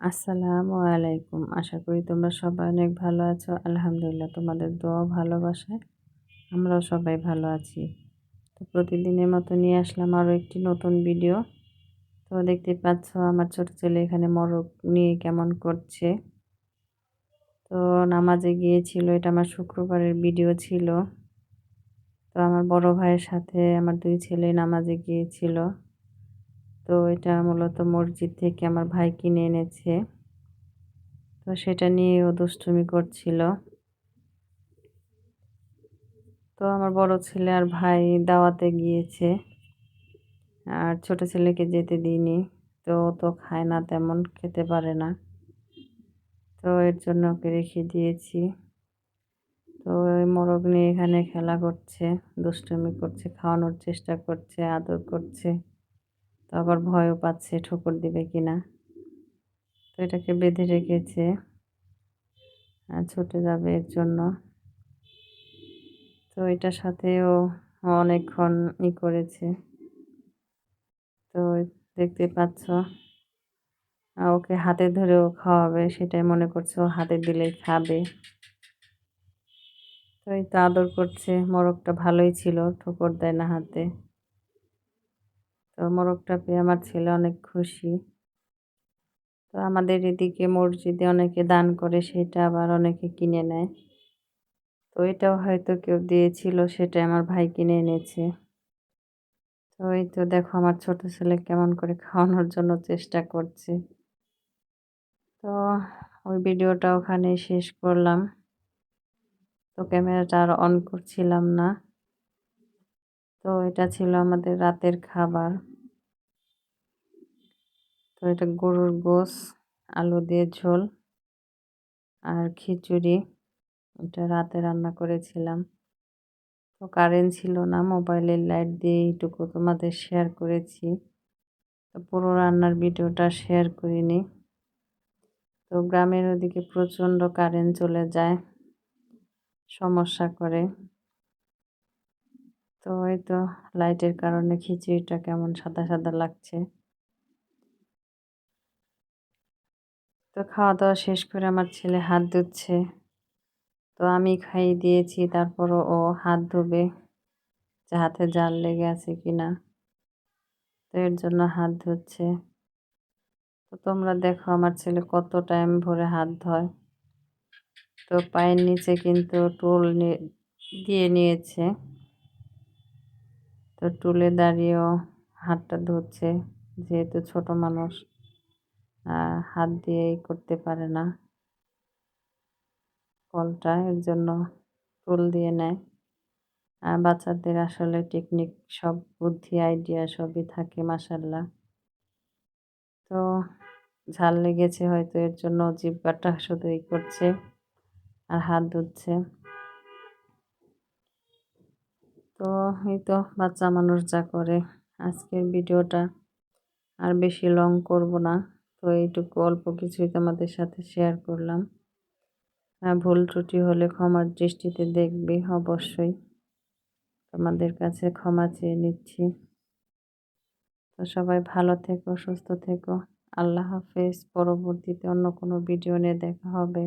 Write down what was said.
আসসালামু আলাইকুম। আশা করি তোমরা সবাই অনেক ভালো আছো। আলহামদুলিল্লাহ, তোমাদের দোয়া ভালোবাসায় আমরাও সবাই ভালো আছি। তো প্রতিদিনের মতো নিয়ে আসলাম আরও একটি নতুন ভিডিও। তো দেখতে পাচ্ছ আমার ছোট ছেলে এখানে মরক নিয়ে কেমন করছে। তো নামাজে গিয়েছিল, এটা আমার শুক্রবারের ভিডিও ছিল। তো আমার বড় ভাইয়ের সাথে আমার দুই ছেলে নামাজে গিয়েছিল। তো এটা মূলত মসজিদ থেকে আমার ভাই কিনে এনেছে। তো সেটা নিয়ে ও দুষ্টুমি করছিল। তো আমার বড় ছেলে আর ভাই দাওয়াতে গিয়েছে। আর ছোট ছেলেকে যেতে দিইনি। তো ও তো খায় না তেমন, খেতে পারে না। তো এর জন্য ওকে রেখে দিয়েছি। তো ওই মোরগ নিয়ে এখানে খেলা করছে, দুষ্টুমি করছে, খাওয়ানোর চেষ্টা করছে, আদর করছে। তো আবার ভয়ও পাচ্ছে, ঠোকর দিবে কিনা। তো এটাকে বেঁধে রেখেছে। ছুটে যাবে এর জন্য। তো এটার সাথেও অনেকক্ষণ ই করেছে। তো দেখতে পাচ্ছ ওকে হাতে ধরেও খাওয়াবে, সেটাই মনে করছে ও হাতে দিলেই খাবে। তো এই তো আদর করছে, মোরগটা ভালোই ছিল, ঠোকর দেয় না হাতে। তো মোরগটা পেয়ে আমার ছেলে অনেক খুশি। তো আমাদের এদিকে মসজিদে অনেকে দান করে, সেটা আবার অনেকে কিনে নেয়। তো এটাও হয়তো কেউ দিয়েছিল সেটা আমার ভাই কিনে এনেছে। তো এই তো দেখো আমার ছোট ছেলে কেমন করে খাওয়ানোর জন্য চেষ্টা করছে। তো ওই ভিডিওটা ওখানে শেষ করলাম। তো ক্যামেরাটা আর অন করছিলাম না। তো এটা ছিল আমাদের রাতের খাবার। তো এটা গরুর গোস আলু দিয়ে ঝোল আর খিচুড়ি। এটা রাতে রান্না করেছিলাম। তো কারেন্ট ছিল না, মোবাইলের লাইট দিয়ে এইটুকু তোমাদের শেয়ার করেছি। তো পুরো রান্নার ভিডিওটা শেয়ার করিনি। তো গ্রামের ওদিকে প্রচণ্ড কারেন্ট চলে যায়, সমস্যা করে। তো এই তো লাইটের কারণে খিচুড়িটা কেমন সাদা সাদা লাগছে। তো খাওয়া দাওয়া শেষ করে আমার ছেলে হাত ধুচ্ছে। তো আমি খাইয়ে দিয়েছি, তারপরও ও হাত ধুবে, যে হাতে জাল লেগে আছে কি না তো এর জন্য হাত ধুচ্ছে। তো তোমরা দেখো আমার ছেলে কত টাইম ভরে হাত ধয়। তো পায়ের নিচে কিন্তু টুল দিয়ে নিয়েছে। তো টুলে দাঁড়িয়েও হাতটা ধুচ্ছে যেহেতু ছোট মানুষ হাত দিয়েই করতে পারে না। কলটা এর জন্য টুল দিয়ে নেয়। আর বাচ্চাদের আসলে টেকনিক, সব বুদ্ধি, আইডিয়া সবই থাকে মাসাল্লাহ তো ঝাল লেগেছে হয়তো, এর জন্য জিব্বাটা শুধু ই করছে, আর হাত ধুচ্ছে। তো এই তো বাচ্চা মানুষ যা করে, আজকের ভিডিওটা আর বেশি লং করব না। তো এইটুকু অল্প কিছুই তোমাদের সাথে শেয়ার করলাম। ভুল ত্রুটি হলে ক্ষমার দৃষ্টিতে দেখবে, অবশ্যই। তোমাদের কাছে ক্ষমা চেয়ে নিচ্ছি। তো সবাই ভালো থেকো, সুস্থ থেকো। আল্লাহ হাফেজ। পরবর্তীতে অন্য কোনো ভিডিও নিয়ে দেখা হবে।